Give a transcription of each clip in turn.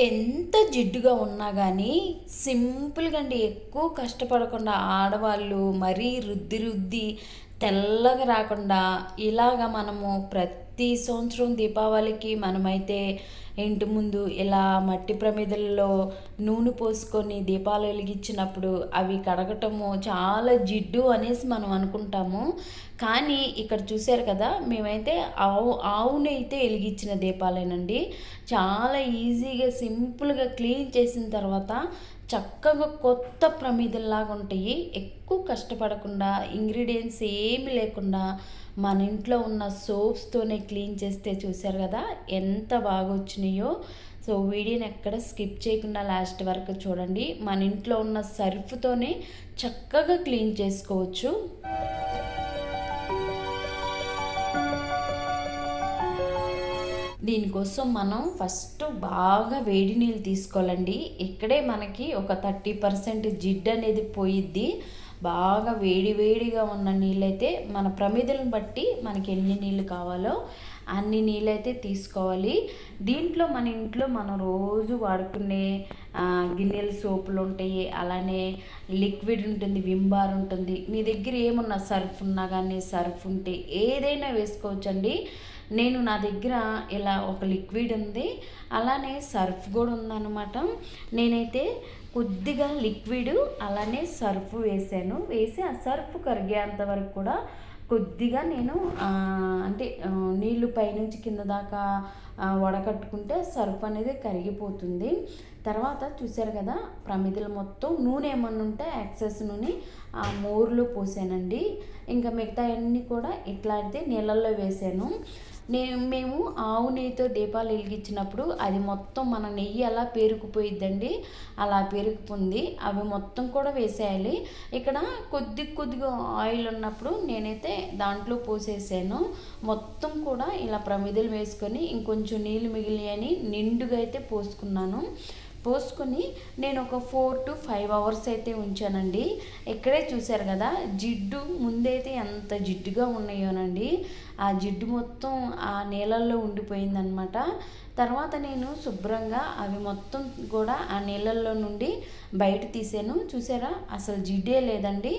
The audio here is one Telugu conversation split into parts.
ఎంత జిడ్డుగా ఉన్నా కానీ సింపుల్గా అండి ఎక్కువ కష్టపడకుండా ఆడవాళ్ళు మరీ రుద్ది రుద్ది తెల్లగా రాకుండా ఇలాగ మనము ప్రతి సంవత్సరం దీపావళికి మనమైతే ఇంటి ముందు ఇలా మట్టి ప్రమిదల్లో నూనె పోసుకొని దీపాలు వెలిగించినప్పుడు అవి కడగటము చాలా జిడ్డు అనేసి మనం అనుకుంటాము. కానీ ఇక్కడ చూశారు కదా మేమైతే ఆవు ఆవునైతే వెలిగించిన దీపాలేనండి. చాలా ఈజీగా సింపుల్గా క్లీన్ చేసిన తర్వాత చక్కగా కొత్త ప్రమిదల్లాగా ఉంటాయి ఎక్కువ కష్టపడకుండా ఇంగ్రీడియంట్స్ ఏమి లేకుండా మన ఇంట్లో ఉన్న సోప్స్తోనే క్లీన్ చేస్తే చూశారు కదా ఎంత బాగా వచ్చినాయో సో వీడియోని ఎక్కడ స్కిప్ చేయకుండా లాస్ట్ వరకు చూడండి. మన ఇంట్లో ఉన్న సర్ఫ్తోనే చక్కగా క్లీన్ చేసుకోవచ్చు. దీనికోసం మనం ఫస్ట్ బాగా వేడి నీళ్ళు తీసుకోవాలండి. ఇక్కడే మనకి ఒక థర్టీ పర్సెంట్ జిడ్ అనేది పోయిద్ది. బాగా వేడి వేడిగా ఉన్న నీళ్ళైతే మన ప్రమిదలను బట్టి మనకి ఎన్ని నీళ్ళు కావాలో అన్ని నీళ్ళైతే తీసుకోవాలి. దీంట్లో మన ఇంట్లో మనం రోజు వాడుకునే గిన్నెల సోపులు ఉంటాయి. అలానే లిక్విడ్ ఉంటుంది వింబార్ ఉంటుంది. మీ దగ్గర ఏమున్నా సర్ఫ్ ఉన్నా కానీ సర్ఫ్ ఉంటే ఏదైనా వేసుకోవచ్చండి. నేను నా దగ్గర ఇలా ఒక లిక్విడ్ ఉంది అలానే సర్ఫ్ కూడా ఉందన్నమాట. నేనైతే కొద్దిగా లిక్విడ్ అలానే సర్ఫ్ వేసాను. వేసి ఆ సర్ఫ్ కరిగేంత వరకు కూడా కొద్దిగా నేను అంటే నీళ్ళు పైనుంచి కింద దాకా వడకట్టుకుంటే సర్ఫ్ అనేది కరిగిపోతుంది. తర్వాత చూశారు కదా ప్రమిదలు మొత్తం నూనె ఏమన్నా ఉంటే యాక్సెస్ నూనె ఆ మోర్లో పోసానండి. ఇంకా మిగతా అన్నీ కూడా ఇట్లాంటి నీళ్ళల్లో వేసాను. నేను మేము ఆవు నెయ్యితో దీపాలు వెలిగించినప్పుడు అది మొత్తం మన నెయ్యి అలా పేరుకుపోయిద్దండి. అలా పేరుకుపోయింది అవి మొత్తం కూడా వేసేయాలి. ఇక్కడ కొద్ది కొద్దిగా ఆయిల్ ఉన్నప్పుడు నేనైతే దాంట్లో పోసేసాను. మొత్తం కూడా ఇలా ప్రమిదలు వేసుకొని ఇంకొంచెం నీళ్ళు మిగిలియని నిండుగా అయితే పోసుకున్నాను. పోసుకొని నేను ఒక ఫోర్ టు ఫైవ్ అవర్స్ అయితే ఉంచానండి. ఇక్కడే చూశారు కదా జిడ్డు ముందైతే ఎంత జిడ్డుగా ఉన్నాయోనండి. ఆ జిడ్డు మొత్తం ఆ నీళ్ళల్లో ఉండిపోయిందనమాట తర్వాత నేను శుభ్రంగా అవి మొత్తం కూడా ఆ నీళ్ళల్లో నుండి బయట తీసాను. చూసారా? అసలు జిడ్డే లేదండి.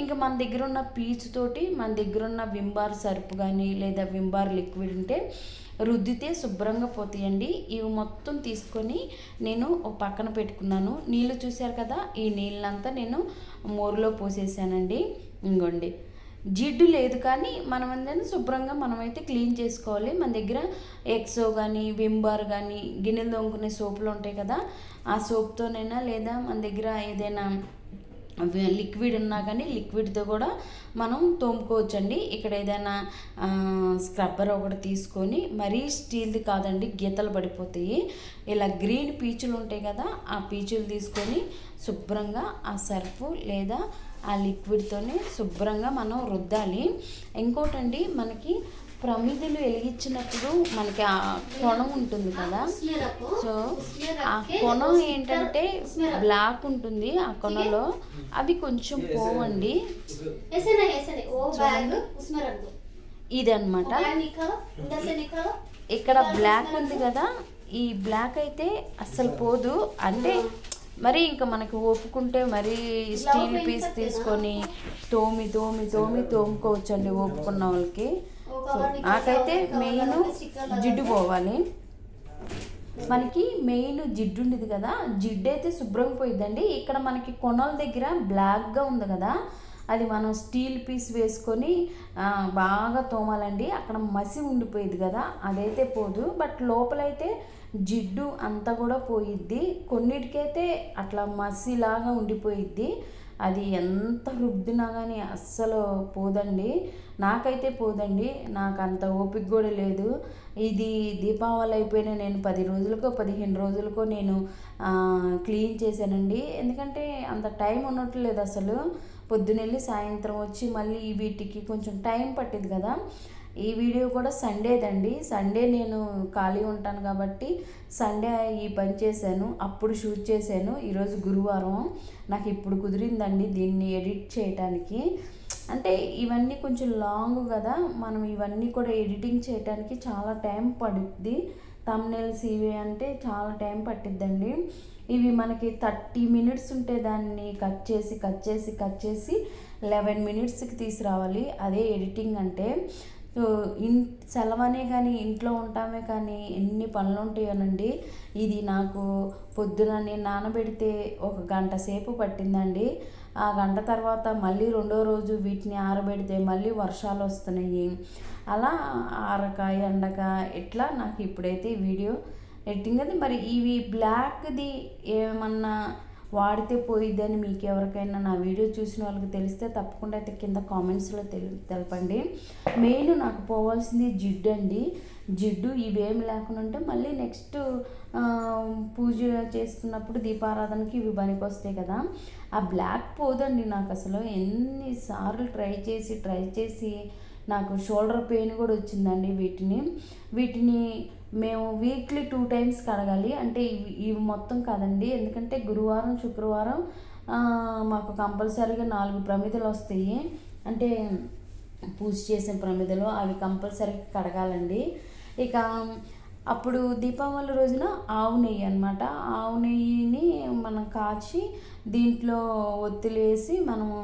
ఇంకా మన దగ్గర ఉన్న పీచుతోటి మన దగ్గర ఉన్న వింబార్ సర్పు కానీ లేదా వింబార్ లిక్విడ్ ఉంటే రుద్దితే శుభ్రంగా పోతాయండి. ఇవి మొత్తం తీసుకొని నేను ఒక పక్కన పెట్టుకున్నాను. నీళ్ళు చూశారు కదా ఈ నీళ్ళంతా నేను మోరులో పోసేసానండి. ఇంకోండి జిడ్డు లేదు కానీ మనం అందరినీ శుభ్రంగా మనమైతే క్లీన్ చేసుకోవాలి. మన దగ్గర ఎక్సో కానీ వింబార్ కానీ గిన్నెలు దొంగుకునే సోపులు ఉంటాయి కదా ఆ సోప్తోనైనా లేదా మన దగ్గర ఏదైనా లిక్విడ్ ఉన్నా కానీ లిక్విడ్తో కూడా మనం తోముకోవచ్చండి. ఇక్కడ ఏదైనా స్క్రబ్బర్ ఒకటి తీసుకొని మరీ స్టీల్ది కాదండి గీతలు పడిపోతాయి. ఇలా గ్రీన్ పీచులు ఉంటాయి కదా ఆ పీచులు తీసుకొని శుభ్రంగా ఆ సర్ఫ్ లేదా ఆ లిక్విడ్తోనే శుభ్రంగా మనం రుద్దాలి. ఇంకోటండి మనకి ప్రమిదలు వెలిగించినప్పుడు మనకి ఆ కొనం ఉంటుంది కదా. సో ఆ కొనం ఏంటంటే బ్లాక్ ఉంటుంది ఆ కొనలో. అవి కొంచెం పోవండి. ఇదనమాట ఇక్కడ బ్లాక్ ఉంది కదా. ఈ బ్లాక్ అయితే అస్సలు పోదు. అంటే మరి ఇంకా మనకి ఒప్పుకుంటే మరి స్టీల్ పీస్ తీసుకొని తోమి తోమి తోమి తోముకోవచ్చండి ఒప్పుకున్న వాళ్ళకి. నాకైతే మెయిన్ జిడ్డు పోవాలి. మనకి మెయిన్ జిడ్డు ఉండేది కదా జిడ్డు అయితే శుభ్రం పోయిద్దండి. ఇక్కడ మనకి కొనల దగ్గర బ్లాక్గా ఉంది కదా అది మనం స్టీల్ పీస్ వేసుకొని బాగా తోమాలండి. అక్కడ మసి ఉండిపోయింది కదా అదైతే పోదు. బట్ లోపలైతే జిడ్డు అంతా కూడా పోయిద్ది. కొన్నిటికైతే అట్లా మసిలాగా ఉండిపోయిద్ది. అది ఎంత రుద్దినా కానీ అస్సలు పోదండి. నాకైతే పోదండి. నాకు అంత ఓపిక కూడా లేదు. ఇది దీపావళి అయిపోయిన నేను పది రోజులకో పదిహేను రోజులకో నేను క్లీన్ చేశానండి. ఎందుకంటే అంత టైం ఉండట్లేదు అసలు. పొద్దునెళ్ళి సాయంత్రం వచ్చి మళ్ళీ వీటికి కొంచెం టైం పట్టింది కదా. ఈ వీడియో కూడా సండేదండి. సండే నేను ఖాళీ ఉంటాను కాబట్టి సండే ఈ పని చేశాను అప్పుడు షూట్ చేశాను. ఈరోజు గురువారం. నాకు ఇప్పుడు కుదిరిందండి దీన్ని ఎడిట్ చేయటానికి. అంటే ఇవన్నీ కొంచెం లాంగ్ కదా మనం ఇవన్నీ కూడా ఎడిటింగ్ చేయడానికి చాలా టైం పడుద్ది. తమ్నెల్స్ ఇవి అంటే చాలా టైం పట్టిద్దండి. ఇవి మనకి థర్టీ మినిట్స్ ఉంటే దాన్ని కట్ చేసి కట్ చేసి కట్ చేసి లెవెన్ మినిట్స్కి తీసుకురావాలి. అదే ఎడిటింగ్ అంటే ఇన్ సెలవనే కానీ ఇంట్లో ఉంటామే కానీ ఎన్ని పనులు ఉంటాయోనండి ఇది నాకు పొద్దున నేను నానబెడితే ఒక గంట సేపు పట్టిందండి. ఆ గంట తర్వాత మళ్ళీ రెండో రోజు వీటిని ఆరబెడితే మళ్ళీ వర్షాలు వస్తున్నాయి అలా ఆరక ఎండక ఇట్లా నాకు ఇప్పుడైతే వీడియో ఎట్టింగ్ అది మరి ఇవి బ్లాక్ది ఏమన్నా వాడితే పోయిద్దని మీకు ఎవరికైనా నా వీడియో చూసిన వాళ్ళకి తెలిస్తే తప్పకుండా అయితే కింద కామెంట్స్లో తెలి తెలపండి. మెయిన్ నాకు పోవాల్సింది జిడ్డు అండి. జిడ్డు ఇవేమి లేకుండా ఉంటే మళ్ళీ నెక్స్ట్ పూజ చేస్తున్నప్పుడు దీపారాధనకి ఇవి పనికి వస్తాయి కదా. ఆ బ్లాక్ పోదండి నాకు అసలు. ఎన్నిసార్లు ట్రై చేసి ట్రై చేసి నాకు షోల్డర్ పెయిన్ కూడా వచ్చిందండి వీటిని. వీటిని మేము వీక్లీ టూ టైమ్స్ కడగాలి. అంటే ఇవి ఇవి మొత్తం కాదండి. ఎందుకంటే గురువారం శుక్రవారం మాకు కంపల్సరీగా నాలుగు ప్రమిదలు వస్తాయి. అంటే పూజ చేసిన ప్రమిదలు అవి కంపల్సరీగా కడగాలండి. ఇక అప్పుడు దీపావళి రోజున ఆవు నెయ్యి అనమాట ఆవు నెయ్యిని మనం కాచి దీంట్లో ఒత్తులు వేసి మనము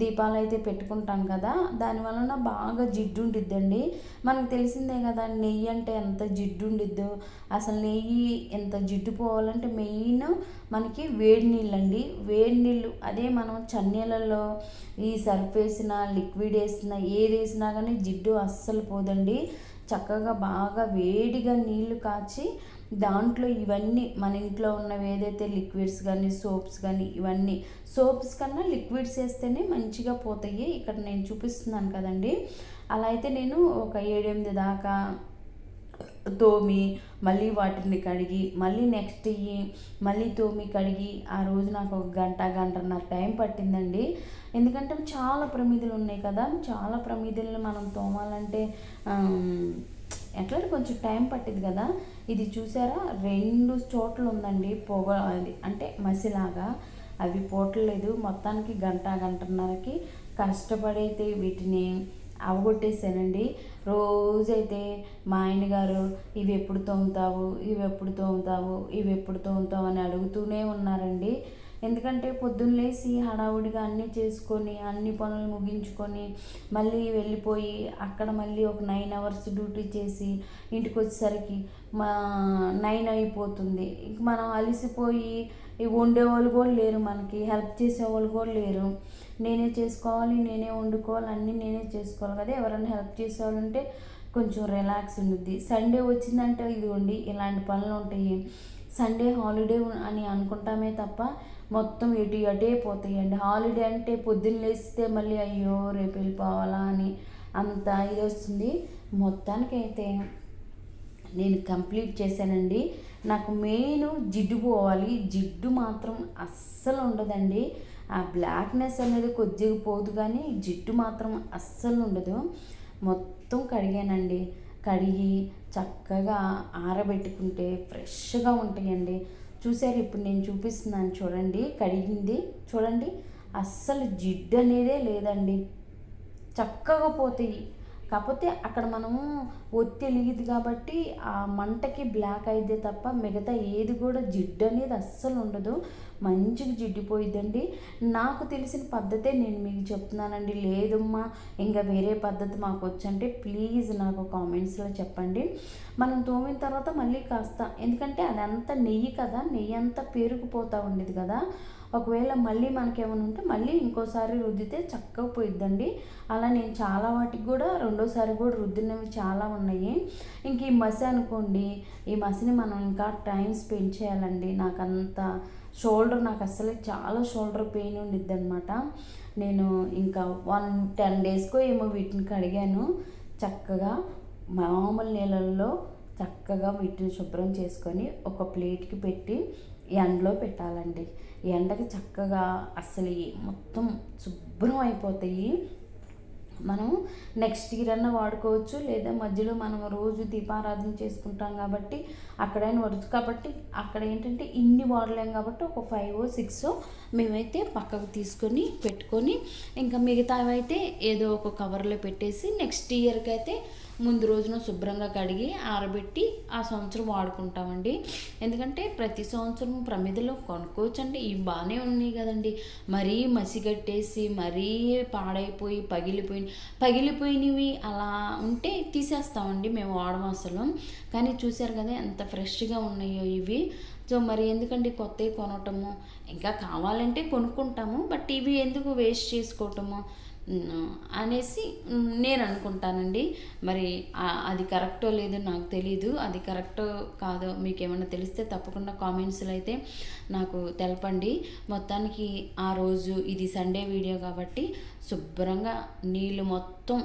దీపాలు అయితే పెట్టుకుంటాం కదా. దాని వలన బాగా జిడ్డు ఉండిద్దండి. మనకు తెలిసిందే కదా నెయ్యి అంటే ఎంత జిడ్డు ఉండిద్దో. అసలు నెయ్యి ఎంత జిడ్డు పోవాలంటే మెయిన్ మనకి వేడి నీళ్ళు అండి వేడి నీళ్ళు అదే మనం చన్నీళ్ళలో ఈ సర్ఫ్ వేసిన లిక్విడ్ వేసిన ఏది వేసినా కానీ జిడ్డు అస్సలు పోదండి. చక్కగా బాగా వేడిగా నీళ్ళు కాచి దాంట్లో ఇవన్నీ మన ఇంట్లో ఉన్నవి ఏదైతే లిక్విడ్స్ కానీ సోప్స్ కానీ ఇవన్నీ సోప్స్ కన్నా లిక్విడ్స్ వేస్తేనే మంచిగా పోతాయి. ఇక్కడ నేను చూపిస్తున్నాను కదండి. అలా అయితే నేను ఒక ఏడెనిమిది దాకా తోమి మళ్ళీ వాటిని కడిగి మళ్ళీ నెక్స్ట్ ఇయ్యి మళ్ళీ తోమి కడిగి ఆ రోజు నాకు ఒక గంట గంటన్నర టైం పట్టిందండి. ఎందుకంటే చాలా ప్రమిదలు ఉన్నాయి కదా చాలా ప్రమిదలను మనం తోమాలంటే ఎట్లా కొంచెం టైం పట్టింది కదా. ఇది చూసారా? రెండు చోట్ల ఉందండి పొగ అది అంటే మసిలాగా. అవి పోవట్లేదు మొత్తానికి గంట గంటన్నరకి కష్టపడైతే వీటిని అవగొట్టేసానండి రోజైతే మా ఆయన గారు ఇవి ఎప్పుడు తోముతావు? ఇవి ఎప్పుడు తోముతావు? ఇవి ఎప్పుడు తోముతావు? అని అడుగుతూనే ఉన్నారండి. ఎందుకంటే పొద్దున్న లేచి హడావుడిగా అన్నీ చేసుకొని అన్ని పనులు ముగించుకొని మళ్ళీ వెళ్ళిపోయి అక్కడ మళ్ళీ ఒక నైన్ అవర్స్ డ్యూటీ చేసి ఇంటికి వచ్చేసరికి మా నైన్ అయిపోతుంది. ఇంక మనం అలసిపోయి ఇవి వాళ్ళు కూడా లేరు మనకి. హెల్ప్ చేసే వాళ్ళు కూడా లేరు. నేనే చేసుకోవాలి నేనే వండుకోవాలి అన్నీ నేనే చేసుకోవాలి కదా. ఎవరైనా హెల్ప్ చేసేవాళ్ళంటే కొంచెం రిలాక్స్ ఉంటుంది సండే వచ్చిందంటే ఇదిగోండి ఇలాంటి పనులు ఉంటాయి. సండే హాలిడే అని అనుకుంటామే తప్ప మొత్తం ఎటు అటే పోతాయండి. హాలిడే అంటే పొద్దున్న లేస్తే మళ్ళీ అయ్యో రేపు వెళ్ళిపోవాలా అని అంత ఇది వస్తుంది. మొత్తానికైతే నేను కంప్లీట్ చేశానండి. నాకు మెయిన్ జిడ్డు పోవాలి. జిడ్డు మాత్రం అస్సలు ఉండదండి. ఆ బ్లాక్నెస్ అనేది కొద్దిగా పోదు కానీ జిడ్డు మాత్రం అస్సలు ఉండదు. మొత్తం కడిగానండి. కడిగి చక్కగా ఆరబెట్టుకుంటే ఫ్రెష్గా ఉంటాయండి. చూసారు ఇప్పుడు నేను చూపిస్తున్నాను చూడండి. కడిగింది చూడండి. అస్సలు జిడ్డు అనేదే లేదండి. చక్కగా పోతాయి. కాకపోతే అక్కడ మనము ఒత్తి కాబట్టి ఆ మంటకి బ్లాక్ అయితే తప్ప మిగతా ఏది కూడా జిడ్డు అనేది అస్సలు ఉండదు. మంచిగా జిడ్డిపోయిద్దండి. నాకు తెలిసిన పద్ధతే నేను మీకు చెప్తున్నానండి. లేదమ్మా ఇంకా వేరే పద్ధతి మాకు వచ్చంటే ప్లీజ్ నాకు కామెంట్స్లో చెప్పండి. మనం తోమిన తర్వాత మళ్ళీ కాస్త ఎందుకంటే అదంతా నెయ్యి కదా నెయ్యి అంతా పేరుకుపోతూ ఉండేది కదా. ఒకవేళ మళ్ళీ మనకేమైనా ఉంటే మళ్ళీ ఇంకోసారి రుద్దితే చక్కగా పోయిద్దండి. అలా నేను చాలా వాటికి కూడా రెండోసారి కూడా రుద్దినవి చాలా ఉన్నాయి. ఇంక ఈ మసి అనుకోండి ఈ మసిని మనం ఇంకా టైం స్పెండ్ చేయాలండి. నాకు అంత షోల్డర్ నాకు అసలే చాలా షోల్డర్ పెయిన్ ఉండిద్ది అనమాట నేను ఇంకా వన్ టెన్ డేస్కో ఏమో వీటిని కడిగాను. చక్కగా మామూలు నీళ్ళల్లో చక్కగా వీటిని శుభ్రం చేసుకొని ఒక ప్లేట్కి పెట్టి ఎండలో పెట్టాలండి. ఎండకి చక్కగా అసలు మొత్తం శుభ్రం అయిపోతాయి. మనం నెక్స్ట్ ఇయర్ అన్న వాడుకోవచ్చు లేదా మధ్యలో మనం రోజు దీపారాధన చేసుకుంటాం కాబట్టి అక్కడైనా వరచు కాబట్టి అక్కడ ఏంటంటే ఇన్ని వాడలేం కాబట్టి ఒక ఫైవ్ సిక్స్ మేమైతే పక్కకు తీసుకొని పెట్టుకొని ఇంకా మిగతావి అయితే ఏదో ఒక కవర్లో పెట్టేసి నెక్స్ట్ ఇయర్కి అయితే ముందు రోజున శుభ్రంగా కడిగి ఆరబెట్టి ఆ సంవత్సరం వాడుకుంటామండి. ఎందుకంటే ప్రతి సంవత్సరం ప్రమిదలో కొనుక్కోవచ్చండి. ఇవి బాగానే ఉన్నాయి కదండి. మరీ మసిగట్టేసి మరీ పాడైపోయి పగిలిపోయి పగిలిపోయినవి అలా ఉంటే తీసేస్తామండి మేము వాడము అసలు కానీ చూశారు కదా ఎంత ఫ్రెష్గా ఉన్నాయో ఇవి. సో మరి ఎందుకండి కొత్తవి కొనటము? ఇంకా కావాలంటే కొనుక్కుంటాము బట్ ఇవి ఎందుకు వేస్ట్ చేసుకోవటము? అనేసి నేను అనుకుంటానండి మరి అది కరెక్టో లేదో నాకు తెలీదు. అది కరెక్టో కాదో మీకు ఏమైనా తెలిస్తే తప్పకుండా కామెంట్స్లో అయితే నాకు తెలపండి. మొత్తానికి ఆ రోజు ఇది సండే వీడియో కాబట్టి శుభ్రంగా నీళ్ళు మొత్తం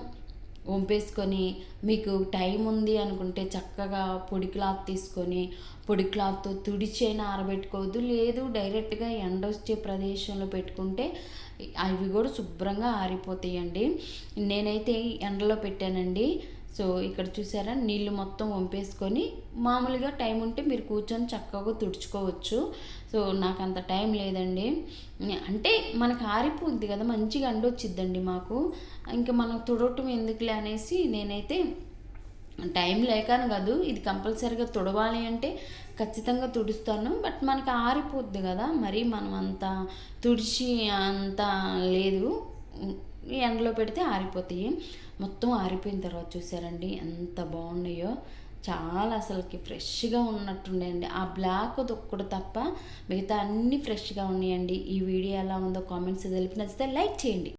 వంపేసుకొని మీకు టైం ఉంది అనుకుంటే చక్కగా పొడి క్లాత్ తీసుకొని పొడి క్లాత్తో తుడిచైనా ఆరబెట్టుకోవద్దు. లేదు డైరెక్ట్గా ఎండ వచ్చే ప్రదేశంలో పెట్టుకుంటే అవి కూడా శుభ్రంగా ఆరిపోతాయండి. నేనైతే ఎండలో పెట్టానండి. సో ఇక్కడ చూసారా? నీళ్ళు మొత్తం వంపేసుకొని మామూలుగా టైం ఉంటే మీరు కూర్చొని చక్కగా తుడుచుకోవచ్చు. సో నాకు అంత టైం లేదండి. అంటే మనకు ఆరిపోద్ది కదా మంచిగా అండొచ్చిద్దండి మాకు. ఇంకా మనం తుడవటం ఎందుకులే అనేసి నేనైతే టైం లేకను కాదు ఇది కంపల్సరీగా తుడవాలి అంటే ఖచ్చితంగా తుడుస్తాను. బట్ మనకి ఆరిపోద్ది కదా మరి మనం అంత తుడిచి అంత లేదు. ఎండలో పెడితే ఆరిపోతాయి. మొత్తం ఆరిపోయిన తర్వాత చూసారండి ఎంత బాగున్నాయో. చాలా అసలుకి ఫ్రెష్గా ఉన్నట్టుండేయండి. ఆ బ్లాక్ ఒక్కడు తప్ప మిగతా అన్నీ ఫ్రెష్గా ఉన్నాయండి. ఈ వీడియో ఎలా ఉందో కామెంట్స్ తెలిపి నచ్చితే లైక్ చేయండి.